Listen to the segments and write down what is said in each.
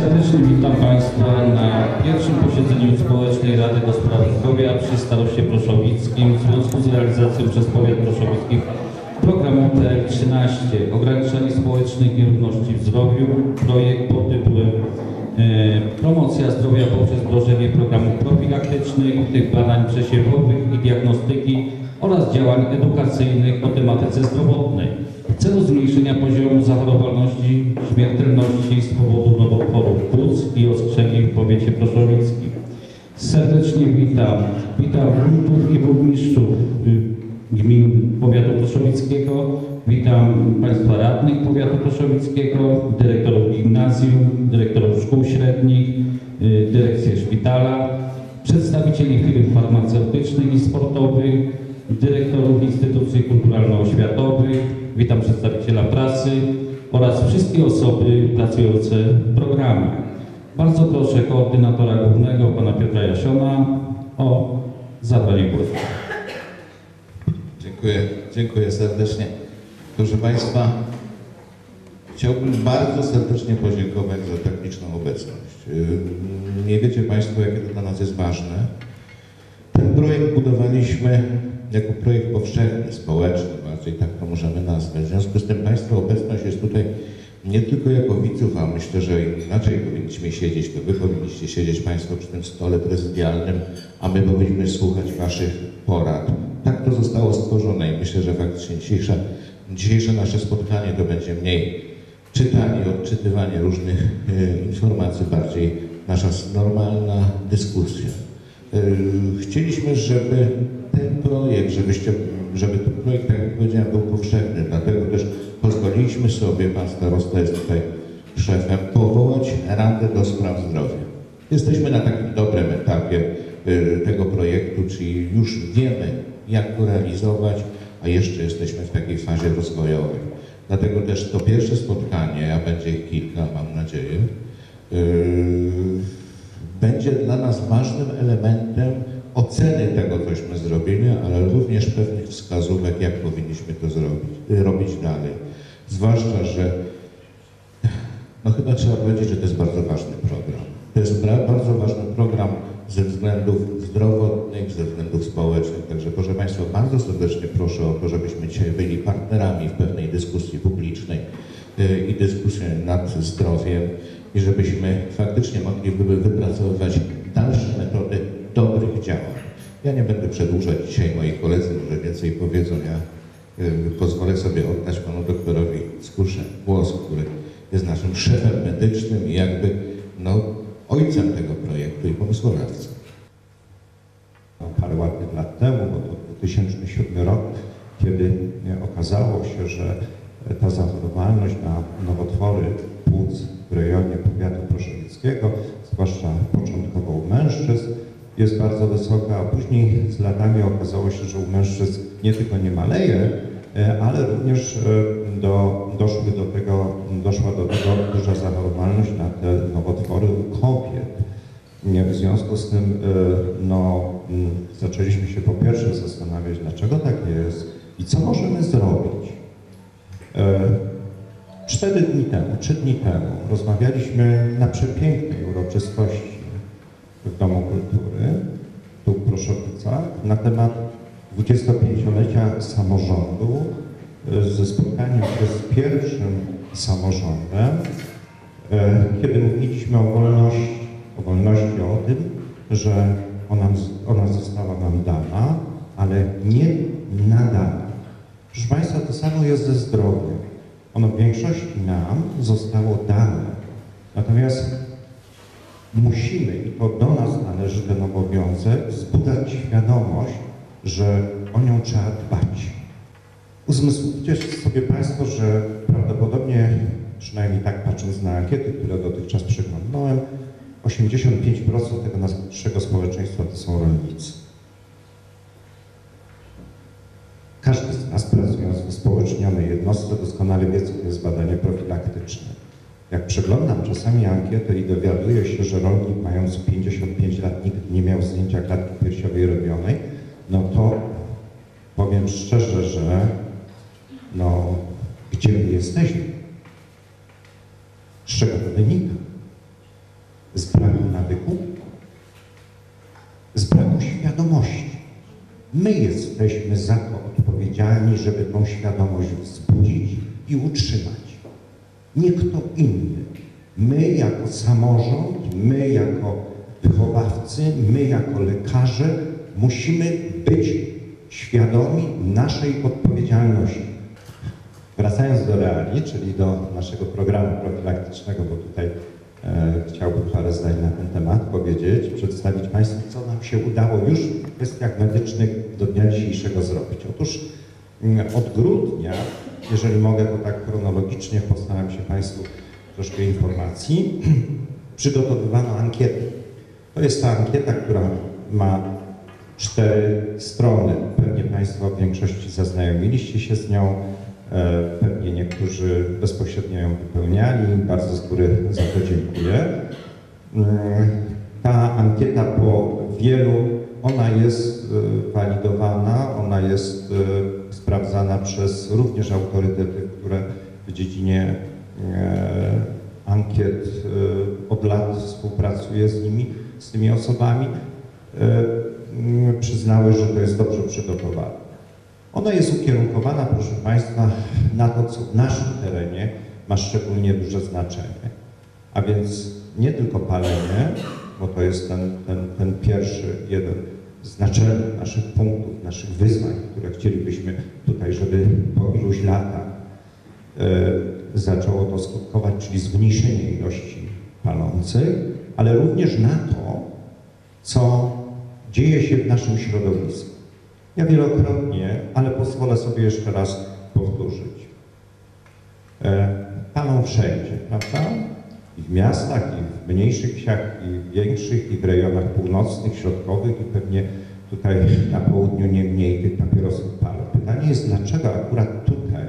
Serdecznie witam Państwa na pierwszym posiedzeniu Społecznej Rady do Spraw Zdrowia przy Staroście Proszowickim w związku z realizacją przez powiat proszowicki programu TR13 Ograniczanie społecznych nierówności w zdrowiu. Projekt pod tytułem e, Promocja zdrowia poprzez wdrożenie programów profilaktycznych, tych badań przesiewowych i diagnostyki oraz działań edukacyjnych o tematyce zdrowotnej celu zmniejszenia poziomu zachorowalności, śmiertelności z powodu nowotworów płuc i oskrzeli w powiecie proszowickim. Serdecznie witam, witam wójtów i burmistrzów y, gmin powiatu proszowickiego, witam Państwa radnych powiatu proszowickiego, dyrektorów gimnazjum, dyrektorów szkół średnich, y, dyrekcję szpitala, przedstawicieli firm farmaceutycznych i sportowych, dyrektorów instytucji kulturalno-oświatowych, witam przedstawiciela prasy oraz wszystkie osoby pracujące w programie. Bardzo proszę koordynatora głównego, pana Piotra Jasiona o zabranie głosu. Dziękuję, dziękuję serdecznie. Proszę Państwa, chciałbym bardzo serdecznie podziękować za liczną obecność. Yy, Nie wiecie Państwo, jakie to dla nas jest ważne. Ten projekt budowaliśmy jako projekt powszechny, społeczny, bardziej tak to możemy nazwać. W związku z tym Państwa obecność jest tutaj nie tylko jako widzów, a myślę, że inaczej powinniśmy siedzieć, to Wy powinniście siedzieć Państwo przy tym stole prezydialnym, a my powinniśmy słuchać Waszych porad. Tak to zostało stworzone i myślę, że faktycznie dzisiejsze, dzisiejsze nasze spotkanie to będzie mniej czytanie, odczytywanie różnych e, informacji, bardziej nasza normalna dyskusja. E, Chcieliśmy, żeby ten projekt, żebyście, żeby ten projekt, tak jak powiedziałem, był powszechny, dlatego też pozwoliliśmy sobie, pan starosta jest tutaj szefem, powołać Radę do Spraw Zdrowia. Jesteśmy na takim dobrym etapie y, tego projektu, czyli już wiemy, jak go realizować, a jeszcze jesteśmy w takiej fazie rozwojowej. Dlatego też to pierwsze spotkanie, a będzie ich kilka, mam nadzieję, yy, będzie dla nas ważnym elementem oceny tego, cośmy zrobili, ale również pewnych wskazówek, jak powinniśmy to zrobić, robić dalej. Zwłaszcza, że no chyba trzeba powiedzieć, że to jest bardzo ważny program. To jest bardzo ważny program ze względów zdrowotnych, ze względów społecznych. Także proszę Państwa, bardzo serdecznie proszę o to, żebyśmy dzisiaj byli partnerami w pewnej dyskusji publicznej y, i dyskusji nad zdrowiem i żebyśmy faktycznie mogli wy- wypracowywać dalsze metody dobrych działań. Ja nie będę przedłużać dzisiaj, moi koledzy może więcej powiedzą, ja y, pozwolę sobie oddać panu doktorowi Skusze głos, który jest naszym szefem medycznym i jakby no, ojcem tego projektu i pomysłodawcą. parę ładnych lat temu, bo to 2007 rok, kiedy okazało się, że ta zachorowalność na nowotwory płuc w rejonie powiatu proszowickiego, zwłaszcza początkowo u mężczyzn, jest bardzo wysoka, a później z latami okazało się, że u mężczyzn nie tylko nie maleje, e, ale również e, do, doszły do tego, doszła do tego duża zachorowalność na te nowotwory kobiet. Nie, W związku z tym no, zaczęliśmy się po pierwsze zastanawiać, dlaczego tak jest i co możemy zrobić. E, Cztery dni temu, trzy dni temu rozmawialiśmy na przepięknej uroczystości w Domu Kultury, tu w Proszowicach, na temat 25-lecia samorządu y, ze spotkaniem z pierwszym samorządem, e, kiedy mówiliśmy o wolności, o wolności, o tym, że ona, ona została nam dana, ale nie nadana. Proszę Państwa, to samo jest ze zdrowiem. Ono w większości nam zostało dane. Natomiast musimy, i to do nas należy ten obowiązek, wzbudzać świadomość, że o nią trzeba dbać. Uzmysłówcie sobie Państwo, że prawdopodobnie, przynajmniej tak patrząc na ankiety, które dotychczas przeglądnąłem, 85% tego naszego społeczeństwa to są rolnicy. Każdy z nas pracując w uspołecznionej jednostce doskonale wie, co to jest badanie profilaktyczne. Jak przeglądam czasami ankietę i dowiaduję się, że rolnik mając 55 lat nigdy nie miał zdjęcia klatki piersiowej robionej, no to powiem szczerze, że no, gdzie my jesteśmy? Z czego to wynika? nawyków? Z braku świadomości. My jesteśmy za to odpowiedzialni, żeby tą świadomość wzbudzić i utrzymać. Nie kto inny. My jako samorząd, my jako wychowawcy, my jako lekarze musimy być świadomi naszej odpowiedzialności. Wracając do reali, czyli do naszego programu profilaktycznego, bo tutaj e, chciałbym parę zdań na ten temat powiedzieć, przedstawić Państwu, co nam się udało już w kwestiach medycznych do dnia dzisiejszego zrobić. Otóż mm, od grudnia, jeżeli mogę, to tak chronologicznie postaram się Państwu troszkę informacji, przygotowywano ankietę. To jest ta ankieta, która ma cztery strony. Pewnie Państwo w większości zaznajomiliście się z nią. E, Pewnie niektórzy bezpośrednio ją wypełniali. Bardzo z góry za to dziękuję. Mm, Ta ankieta po wielu, ona jest e, walidowana, ona jest e, sprawdzana przez również autorytety, które w dziedzinie e, ankiet e, od lat współpracuje z nimi, z tymi osobami, e, przyznały, że to jest dobrze przygotowane. Ona jest ukierunkowana, proszę Państwa, na to, co w naszym terenie ma szczególnie duże znaczenie. A więc nie tylko palenie, bo to jest ten, ten, ten pierwszy, jeden z naczelnych naszych punktów, naszych wyzwań, które chcielibyśmy tutaj, żeby po iluś latach e, zaczęło to skutkować, czyli zmniejszenie ilości palących, ale również na to, co dzieje się w naszym środowisku. Ja wielokrotnie, ale pozwolę sobie jeszcze raz powtórzyć. E, palą wszędzie, prawda? W miastach, i w mniejszych wsiach, i w większych, i w rejonach północnych, środkowych, i pewnie tutaj na południu nie mniej tych papierosów palą. Pytanie jest, dlaczego akurat tutaj,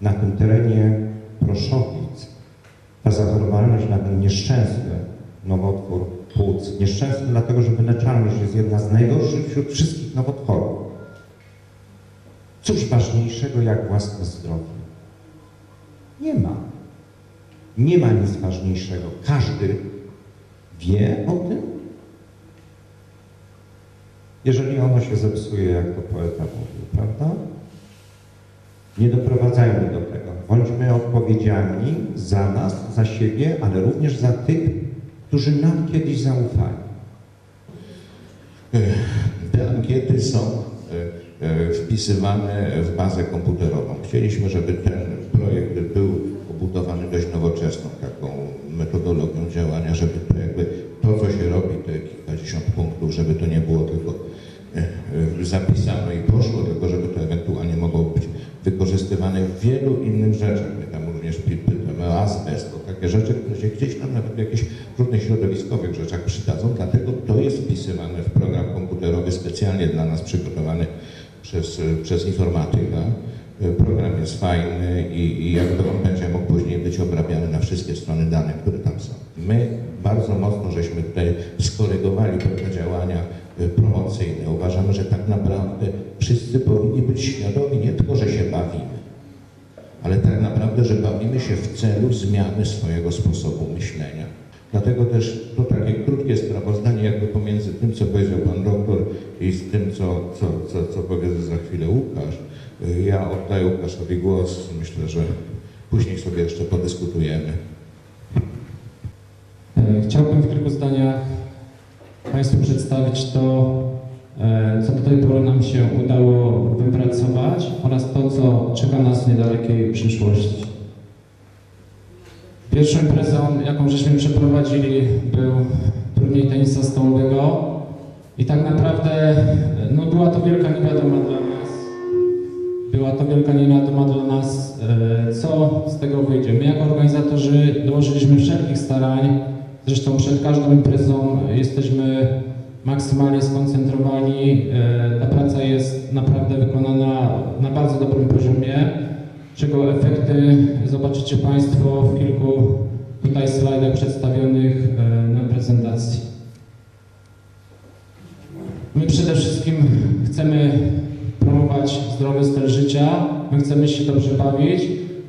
na tym terenie Proszowic, ta zachorowalność na ten nieszczęsny nowotwór płuc, nieszczęsny dlatego, że wyleczalność jest jedna z najgorszych wśród wszystkich nowotworów. Cóż ważniejszego jak własne zdrowie? Nie ma. Nie ma nic ważniejszego. Każdy wie o tym. Jeżeli ono się zepsuje, jak to poeta mówił, prawda? Nie doprowadzajmy do tego. Bądźmy odpowiedzialni za nas, za siebie, ale również za tych, którzy nam kiedyś zaufali. Te ankiety są e, e, wpisywane w bazę komputerową. Chcieliśmy, żeby ten projekt był obudowany dość nowoczesną taką metodologią działania, żeby to jakby to, co się robi, te kilkadziesiąt punktów, żeby to nie było tylko e, e, zapisane i poszło, tylko żeby to ewentualnie mogło być wykorzystywane w wielu innych rzeczach. My tam również pytamy o azbest, o takie rzeczy, które się gdzieś tam nawet w jakichś różnych środowiskowych rzeczach przydadzą, dlatego to jest wpisywane w program komputerowy specjalnie dla nas przygotowany przez, e, przez informatyka. E, Program jest fajny i, i jakby on będzie mógł później być obrabiany na wszystkie strony dane, które tam są. My bardzo mocno żeśmy tutaj skorygowali pewne działania e, promocyjne. Uważamy, że tak naprawdę wszyscy powinni być świadomi nie tylko, że się bawimy, ale tak naprawdę, że bawimy się w celu zmiany swojego sposobu myślenia. Dlatego też to takie krótkie sprawozdanie jakby pomiędzy tym, co powiedział Pan Doktor i z tym, co, co, co, co za chwilę Łukasz. Y, Ja oddaję Łukaszowi głos. Myślę, że później sobie jeszcze podyskutujemy. E, Chciałbym w kilku zdaniach Państwu przedstawić to, co do tej pory nam się udało wypracować oraz to, co czeka nas w niedalekiej przyszłości. Pierwszą imprezą, jaką żeśmy przeprowadzili, był turniej tenisa stołowego i tak naprawdę e, no, była to wielka niewiadoma dla nas. Była to wielka niewiadoma dla nas, e, co z tego wyjdzie. My jako organizatorzy dołożyliśmy wszelkich starań, zresztą przed każdą imprezą jesteśmy maksymalnie skoncentrowani. E, Ta praca jest naprawdę wykonana na bardzo dobrym poziomie, czego efekty zobaczycie Państwo w kilku tutaj slajdach przedstawionych e, na prezentacji. My przede wszystkim chcemy promować zdrowy styl życia, my chcemy się dobrze bawić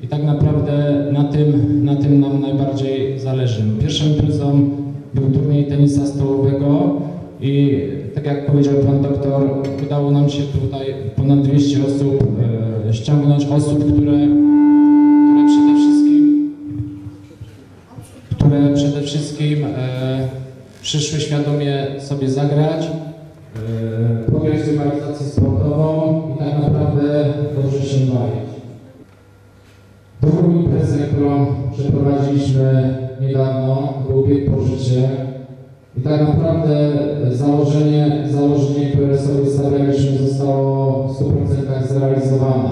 i tak naprawdę na tym, na tym nam najbardziej zależy. Pierwszą imprezą był turniej tenisa stołowego i tak jak powiedział pan doktor, udało nam się tutaj ponad 200 osób e, ściągnąć osób, które, które przede wszystkim które przede wszystkim e, przyszły świadomie sobie zagrać, e, podjąć rywalizację sportową i tak naprawdę dobrze się bawić. Drugą imprezę, którą przeprowadziliśmy niedawno, był bieg po życie. I tak naprawdę założenie, założenie, które sobie stawialiśmy, zostało w 100% zrealizowane.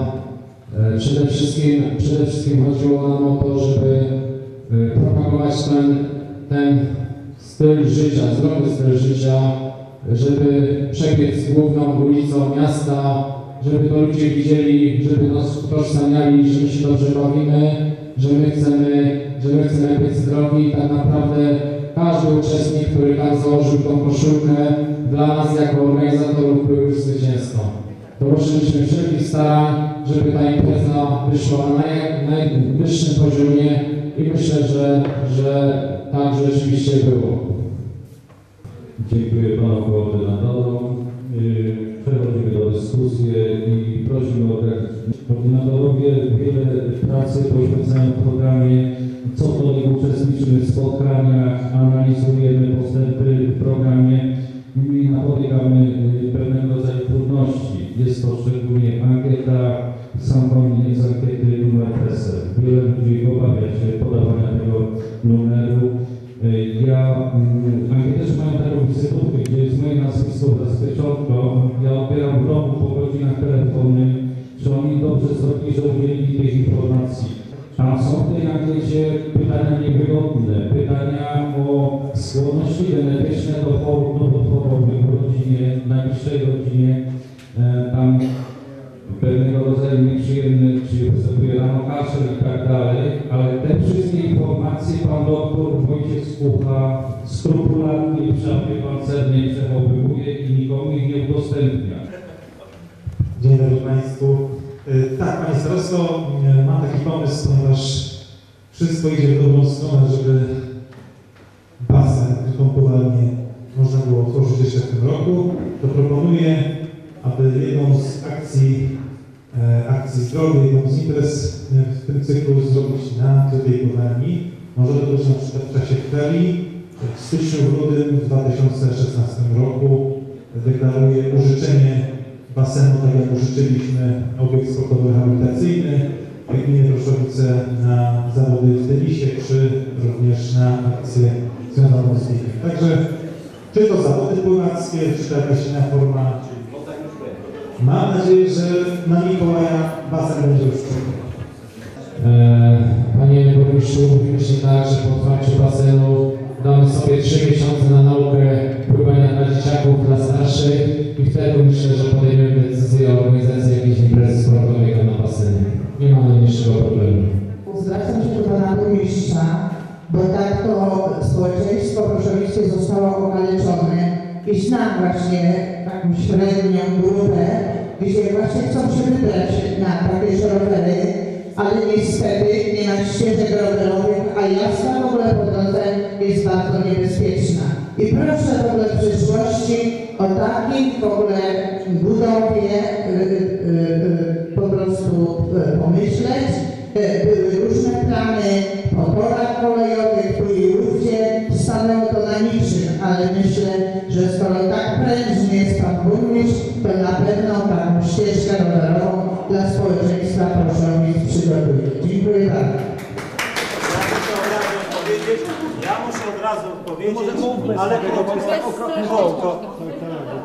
E, Przede wszystkim, przede wszystkim chodziło nam o to, żeby e, propagować ten, ten styl życia, zdrowy styl życia, żeby przebiec główną ulicą miasta, żeby to ludzie widzieli, żeby nas utożsamiali, że my się dobrze bawimy, że my chcemy, że my chcemy być zdrowi i tak naprawdę każdy uczestnik, który tam założył tą koszulkę, dla nas jako organizatorów był już zwycięzcą. Dołożyliśmy wszelkich starań, żeby ta impreza wyszła na naj, najwyższym poziomie i myślę, że, że tak rzeczywiście było. Dziękuję panu koordynatorom. Yy, Przechodzimy do dyskusji i prosimy o koordynatorowie wiele pracy poświęcają programie, co do niego uczestniczymy w spotkaniach, analizujemy postępy w programie i napotykamy yy, pewnego rodzaju trudności. Jest to szczególnie ankieta, sam koniec doktor Wojciech Skucha skrupulatnie, przynajmniej pancernie przechowywuje i nikomu ich nie udostępnia. Dzień dobry Państwu. Y, Tak, Starosto, y, mam taki pomysł, ponieważ wszystko idzie w dobrą stronę, żeby basen, kąpowalnię można było otworzyć jeszcze w tym roku, to proponuję, aby jedną z akcji, e, akcji zdrowia, jedną z imprez e, w tym cyklu zrobić na tej kąpowalni. Może to na przykład w czasie ferii, w styczniu, w 2016 roku. Deklaruję użyczenie basenu, tak jak użyczyliśmy obiekt sportowo-rehabilitacyjny w gminie Proszowice na zawody w tenisie, czy również na akcję związaną z biegiem. Także czy to zawody pływackie, czy to jakaś inna forma. Mam nadzieję, że na Mikołaja basen będzie już czynny. Panie burmistrzu, się tak, że po otwarciu basenu damy sobie 3 miesiące na naukę pływania dla dzieciaków, dla starszych i wtedy myślę, że podejmiemy decyzję o organizacji jakiejś imprezy sportowej na basenie. Nie ma najmniejszego problemu. Zwracam się do pana burmistrza, bo tak to społeczeństwo proszowickie zostało okaleczone i znam właśnie taką średnią grupę, gdzie właśnie chcą się wybrać na takie rowery, ale niestety nie ma ścieżek rowerowych, a jazda w ogóle po drodze jest bardzo niebezpieczna. I proszę w ogóle w przyszłości o takiej w ogóle budowie y, y, y, po prostu y, pomyśleć. Y, Były różne plany po torach kolejowych, tu i ówdzie, stanęło to na niczym, ale myślę, że skoro tak prężnie jest Pan Burmistrz, to na pewno taką ścieżkę rowerową dla społeczeństwa Proszowic przygotuje. Dziękuję bardzo. Ja muszę od razu odpowiedzieć. Ja muszę od razu odpowiedzieć, ale to,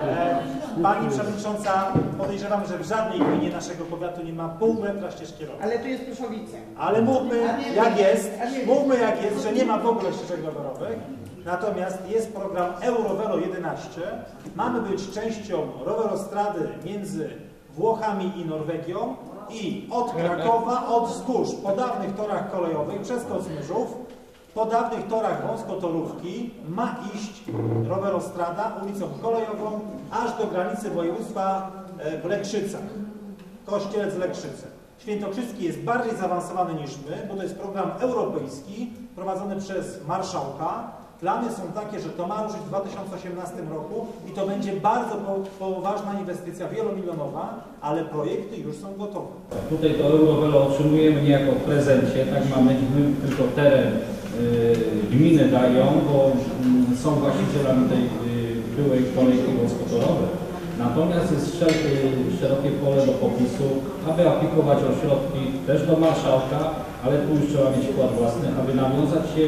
e, Pani Przewodnicząca, podejrzewam, że w żadnej gminie naszego powiatu nie ma pół metra ścieżki rowerowej. Ale tu jest Proszowice. Ale mówmy jak jest, mówmy jak jest, że nie ma w ogóle ścieżek rowerowych. Natomiast jest program Eurovelo 11. Mamy być częścią rowerostrady między Włochami i Norwegią i od Krakowa, od wzgórz po dawnych torach kolejowych przez Kocmyrzów, po dawnych torach wąskotorówki ma iść rowerostrada ulicą kolejową aż do granicy województwa e, w Lekrzycach. Kościelec Lekrzyce. Świętokrzyski jest bardziej zaawansowany niż my, bo to jest program europejski prowadzony przez marszałka. Plany są takie, że to ma ruszyć w 2018 roku i to będzie bardzo po- poważna inwestycja wielomilionowa, ale projekty już są gotowe. Tutaj to Eurovelo otrzymujemy niejako w prezencie, tak mamy my tylko teren y, gminy dają, bo mm, są właścicielami tej y, byłej kolejki wąskotorowej. Natomiast jest szerokie, szerokie pole do popisu, aby aplikować o środki też do marszałka, ale tu już trzeba mieć wkład własny, aby nawiązać się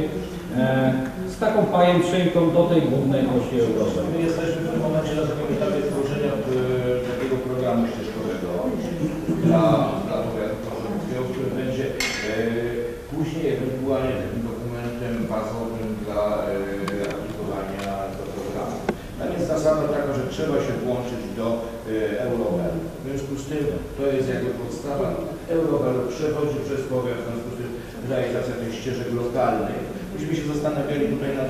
z taką pajęczynką do tej głównej osi Eurovelo. My jesteśmy w tym momencie na takim etapie tworzenia e, takiego programu ścieżkowego dla, dla proszę, który będzie e, później ewentualnie takim dokumentem bazowym dla e, aplikowania do programu. Tam jest zasada taka, że trzeba się włączyć do e, Eurowelu. W związku z tym to jest jakby podstawa. Eurowelu przechodzi przez powiat, w związku z tym realizacja tych ścieżek lokalnych. Myśmy się zastanawiali tutaj nad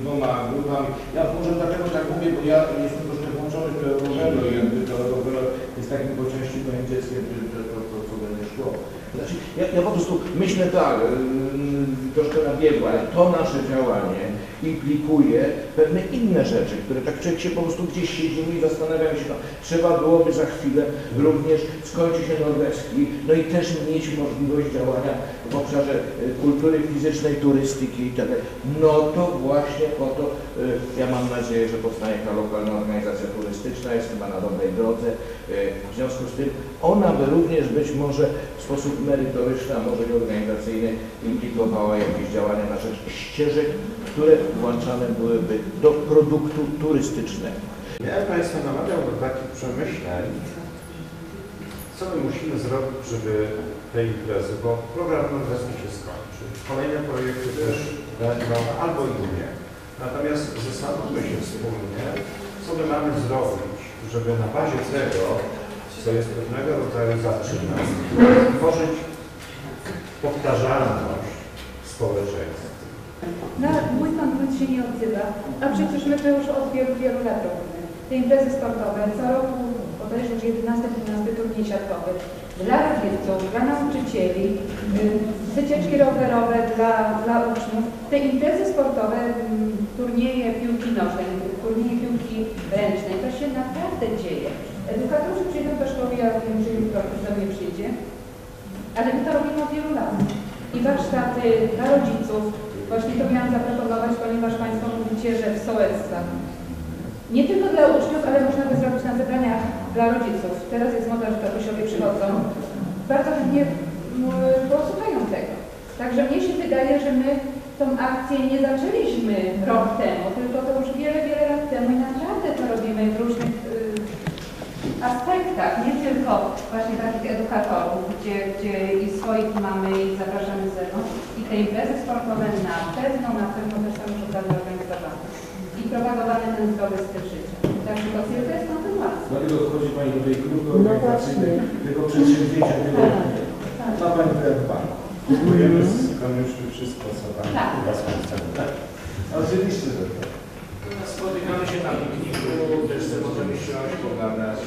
dwoma grupami. Ja może dlatego tak mówię, bo ja jestem troszkę włączony w to Eurowelo i jakby to Eurowelo jest takim po części dzieckiem, to, to, to, co będzie szło. Znaczy, ja, ja po prostu myślę tak, troszkę na biegu, ale to nasze działanie implikuje pewne inne rzeczy, które tak człowiek się po prostu gdzieś siedzimy i zastanawiamy się, no, trzeba byłoby za chwilę również skończyć się norweski, no i też mieć możliwość działania w obszarze y, kultury fizycznej, turystyki i tak. No to właśnie po to, y, ja mam nadzieję, że powstanie ta lokalna organizacja turystyczna, jest chyba na dobrej drodze. Y, W związku z tym ona by również być może w sposób merytoryczny, a może i organizacyjny implikowała jakieś działania na rzecz ścieżek, które włączane byłyby do produktu turystycznego. Ja Państwa namawiam do takich przemyśleń, co my musimy zrobić, żeby te imprezy, bo program norweski się skończy. Kolejne projekty też będą, albo i nie. Natomiast zastanówmy się wspólnie, co my mamy zrobić, żeby na bazie tego, co jest pewnego rodzaju zaczyna, tworzyć powtarzalność społeczeństwa. No, mój pan wójt się nie odzywa, a przecież my to już od wielu, wielu lat robimy. Te imprezy sportowe, co roku bodajże już 11-12 turniej siatkowy. Dla rodziców, dla nauczycieli, y, wycieczki rowerowe dla, dla uczniów. Te imprezy sportowe, mm, turnieje piłki nożnej, turnieje piłki ręcznej, to się naprawdę dzieje. Edukatorzy przyjdą do szkoły, ja wiem, że jutro do mnie przyjdzie, ale my to robimy od wielu lat. I warsztaty dla rodziców. Właśnie to miałam zaproponować, ponieważ Państwo mówicie, że w sołectwach. Nie tylko dla uczniów, ale można by zrobić na zebraniach dla rodziców. Teraz jest moda, że tatusiowie przychodzą. Bardzo chętnie mm, posłuchają tego. Także mnie się wydaje, że my tą akcję nie zaczęliśmy rok temu, tylko to już wiele, wiele lat temu i naprawdę to robimy w różnych y, aspektach, nie tylko właśnie takich edukatorów, gdzie, gdzie i swoich mamy i zapraszamy z zewnątrz. I te imprezy sportowe na pewno, na pewno też są już od dawna organizowane. I propagowany ten zdrowy styl życia. Także to tylko jest kontynuacja. Dlatego wchodzi Pani do tej grupy organizacyjnej, tego przedsięwzięcia, tego ma Pani to jak Pan. Próbujemy skończyć wszystko, co tam Tak. u Was. Tak? Oczywiście, że tak. Spotykamy się na pikniku, też możemy siąść, pogadać.